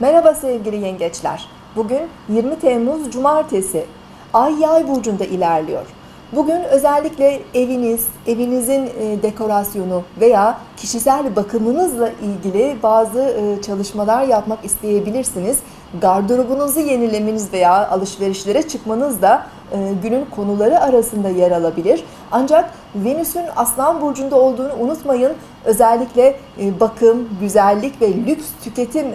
Merhaba sevgili yengeçler. Bugün 20 Temmuz Cumartesi. Ay Yay burcunda ilerliyor. Bugün özellikle eviniz, evinizin e, dekorasyonu veya kişisel bakımınızla ilgili bazı e, çalışmalar yapmak isteyebilirsiniz. Gardırobunuzu yenilemeniz veya alışverişlere çıkmanız da e, günün konuları arasında yer alabilir. Ancak Venüs'ün Aslan burcunda olduğunu unutmayın. Özellikle bakım, güzellik ve lüks tüketim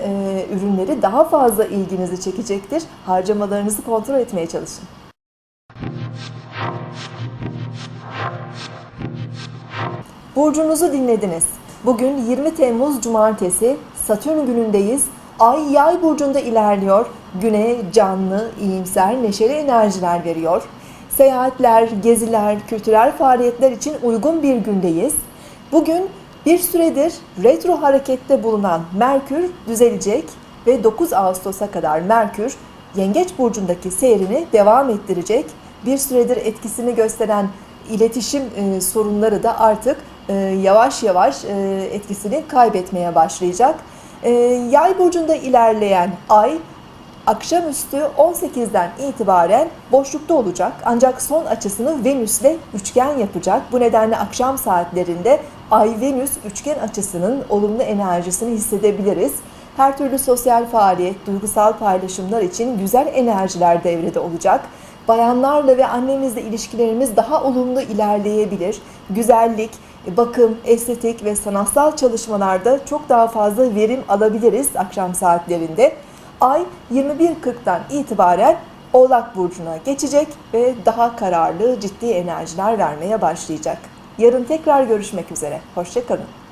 ürünleri daha fazla ilginizi çekecektir. Harcamalarınızı kontrol etmeye çalışın. Burcunuzu dinlediniz. Bugün 20 Temmuz Cumartesi Satürn günündeyiz. Ay Yay burcunda ilerliyor. Güne canlı, iyimser, neşeli enerjiler veriyor. Seyahatler, geziler, kültürel faaliyetler için uygun bir gündeyiz. Bugün bir süredir retro harekette bulunan Merkür düzelecek ve 9 Ağustos'a kadar Merkür Yengeç burcundaki seyrini devam ettirecek. Bir süredir etkisini gösteren iletişim e, sorunları da artık e, yavaş yavaş e, etkisini kaybetmeye başlayacak. E, yay burcunda ilerleyen ay akşamüstü 18'den itibaren boşlukta olacak. Ancak son açısını Venüs'le üçgen yapacak. Bu nedenle akşam saatlerinde Ay-Venüs üçgen açısının olumlu enerjisini hissedebiliriz. Her türlü sosyal faaliyet, duygusal paylaşımlar için güzel enerjiler devrede olacak. Bayanlarla ve annemizle ilişkilerimiz daha olumlu ilerleyebilir. Güzellik, bakım, estetik ve sanatsal çalışmalarda çok daha fazla verim alabiliriz akşam saatlerinde. Ay 21.40'dan itibaren Oğlak Burcu'na geçecek ve daha kararlı, ciddi enerjiler vermeye başlayacak. Yarın tekrar görüşmek üzere. Hoşçakalın.